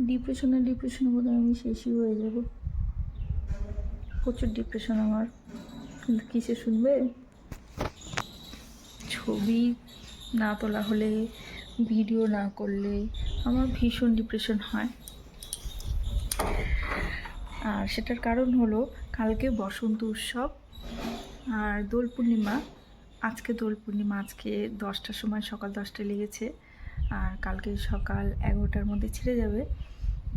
ডিপ্রেশনে ডিপ্রেশনে বোধ আমি শেষই হয়ে যাব। প্রচুর ডিপ্রেশন আমার। কিন্তু কিসে শুনবে? ছবি না তোলা হলে ভিডিও না করলে আমার ভীষণ ডিপ্রেশন হয়। আর সেটার কারণ হলো, কালকে বসন্ত উৎসব আর দোল পূর্ণিমা। আজকে দোল পূর্ণিমা, আজকে দশটার সময় সকাল দশটায় লেগেছে। আর কালকে সকাল এগারোটার মধ্যে ছেড়ে যাবে।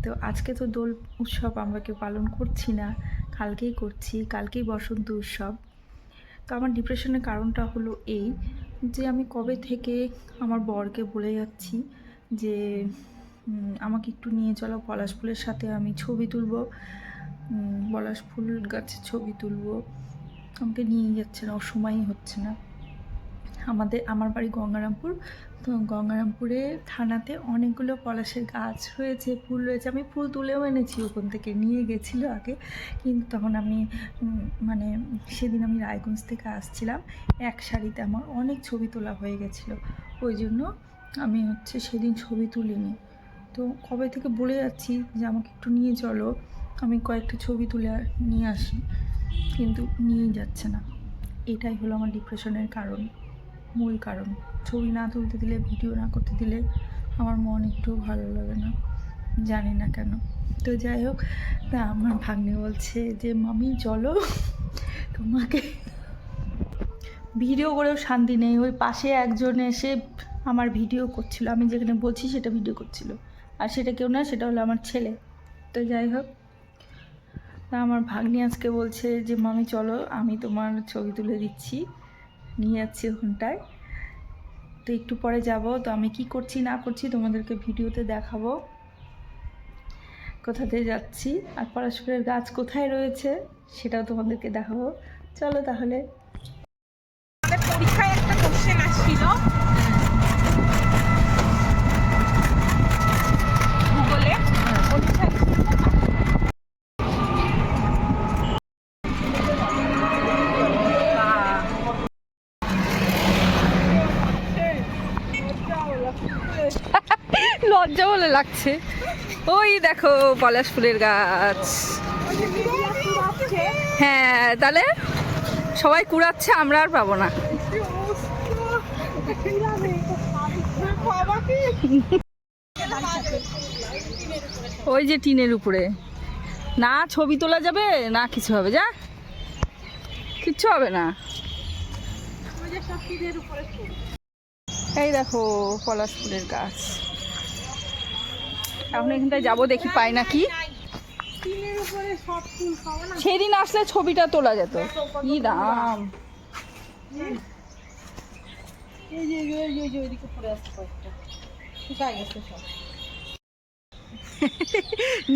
তো আজকে তো দোল উৎসব, আমরা কেউ পালন করছি না। কালকেই করছি, কালকেই বসন্ত উৎসব। তো আমার ডিপ্রেশনের কারণটা হলো এই যে আমি কবে থেকে আমার বরকে বলে যাচ্ছি যে আমাকে একটু নিয়ে চলো, পলাশ ফুলের সাথে আমি ছবি তুলবো। পলাশ ফুল গাছের ছবি তুলবো। আমাকে নিয়ে যাচ্ছে না সময়ই হচ্ছে না। আমাদের, আমার বাড়ি গঙ্গারামপুর। তো গঙ্গারামপুরে থানাতে অনেকগুলো পলাশের গাছ হয়েছে ফুল রয়েছে। আমি ফুল তুলেও এনেছি, ওখান থেকে নিয়ে গেছিল আগে। কিন্তু তখন আমি মানে সেদিন আমি রায়গঞ্জ থেকে আসছিলাম। এক শাড়িতে আমার অনেক ছবি তোলা হয়ে গেছিল। ওই জন্য আমি হচ্ছে সেদিন ছবি তুলিনি। তো কবে থেকে বলে যাচ্ছি যে আমাকে একটু নিয়ে চলো। আমি কয়েকটা ছবি তুলে নিয়ে আসি। কিন্তু নিয়ে যাচ্ছে না। এটাই হলো আমার ডিপ্রেশনের কারণ। মূল কারণ। ছবি না তুলতে দিলে, ভিডিও না করতে দিলে আমার মন একটু ভালো লাগে না। জানি না কেন। তো যাই হোক তা আমার ভাগ্নে বলছে যে, মামি, চলো তোমাকে ভিডিও করেও শান্তি নেই। ওই পাশে একজন এসে আমার ভিডিও করছিল। আমি যেখানে বলছি সেটা ভিডিও করছিল। আর সেটা কেউ না, সেটা হলো আমার ছেলে। তো যাই হোক তা আমার ভাগ্নি আজকে বলছে যে, মামি, চলো, আমি তোমার ছবি তুলে দিচ্ছি। নিয়ে যাচ্ছি ওখানটায়। তো একটু পরে যাব। তো আমি কি করছি, না করছি তোমাদেরকে ভিডিওতে দেখাবো। কোথাতে যাচ্ছি আর পরস্পরের গাছ কোথায় রয়েছে সেটাও তোমাদেরকে দেখাবো। চলো তাহলে। পরীক্ষায় একটা কোশ্চেন আসছিল ভূগোলে পরীক্ষায় বলে লাগছে। ওই দেখো পলাশ ফুলের গাছ। হ্যাঁ তাহলে সবাই কুড়াচ্ছে, আমরা আর পাবো না। ওই যে টিনের উপরে। না ছবি তোলা যাবে, না কিছু হবে, যা। কিচ্ছু হবে না। এই দেখো পলাশ ফুলের গাছ। এখন এখানটায় যাব, দেখি পাই নাকি সেদিন আসলে ছবিটা তোলা যেত। কি দাম।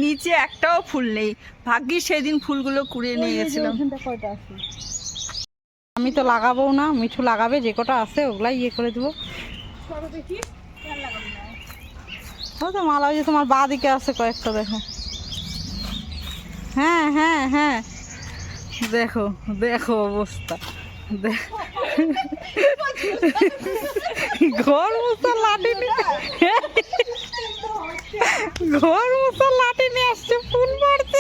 নিচে একটাও ফুল নেই। ভাগ্যি সেদিন ফুলগুলো কুড়িয়ে নিয়ে গেছিলাম। আমি তো লাগাবো না, মিঠু লাগাবে, যে কটা আছে ওগুলাই ইয়ে করে দেবো। দেখি না ও তো, মালা ওই যে তোমার বা দিকে আছে কয়েকটা, দেখো। হ্যাঁ হ্যাঁ হ্যাঁ। দেখো দেখো অবস্থা। ঘর মুসার লাঠি ঘর মুসার লাঠি নিয়ে আসছে, ফুল মারতে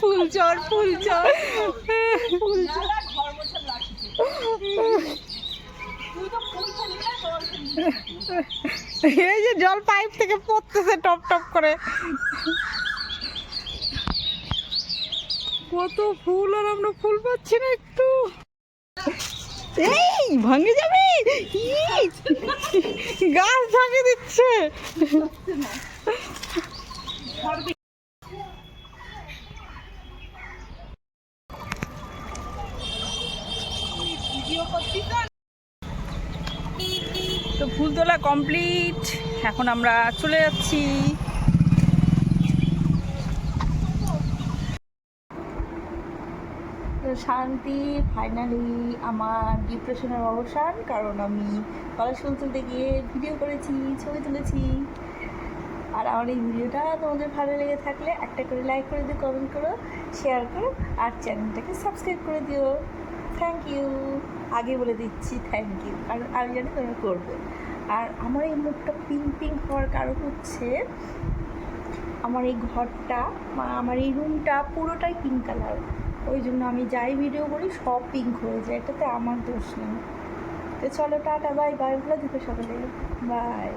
ফুল চর ফুল চর। ফুল চর না, ঘর মোছার লাঠি তুই তো ফুল খেলি না জল খেলি এই যে জল পাইপ থেকে পড়তেছে টপ টপ করে। কত ফুল আর আমরা ফুল পাচ্ছি না একটু। এই, ভাঙে যাবে? গাছ ভাঙে দিচ্ছে তো ফুল তোলা কমপ্লিট। এখন আমরা চলে যাচ্ছি। শান্তি ফাইনালি আমার ডিপ্রেশনের অবসান, কারণ আমি কলেজ ফুল তুলতে গিয়ে ভিডিও করেছি, ছবি তুলেছি। আর আমার এই ভিডিওটা তোমাদের ভালো লেগে থাকলে একটা করে লাইক করে দিও কমেন্ট করো শেয়ার করো, আর চ্যানেলটাকে সাবস্ক্রাইব করে দিও। থ্যাংক ইউ আগে বলে দিচ্ছি থ্যাংক ইউ কারণ আমি জানি তোমরা করবে। আর আমার এই মুখটা পিঙ্ক পিঙ্ক হওয়ার কারণ হচ্ছে আমার এই ঘরটা আমার এই রুমটা পুরোটাই পিঙ্ক কালার ওই জন্য আমি যাই ভিডিও করি, সব পিঙ্ক হয়ে যায়। এটাতে আমার দোষ নেই। তো চলো টাটা বাই বাই বলে দিতে সকালে বাই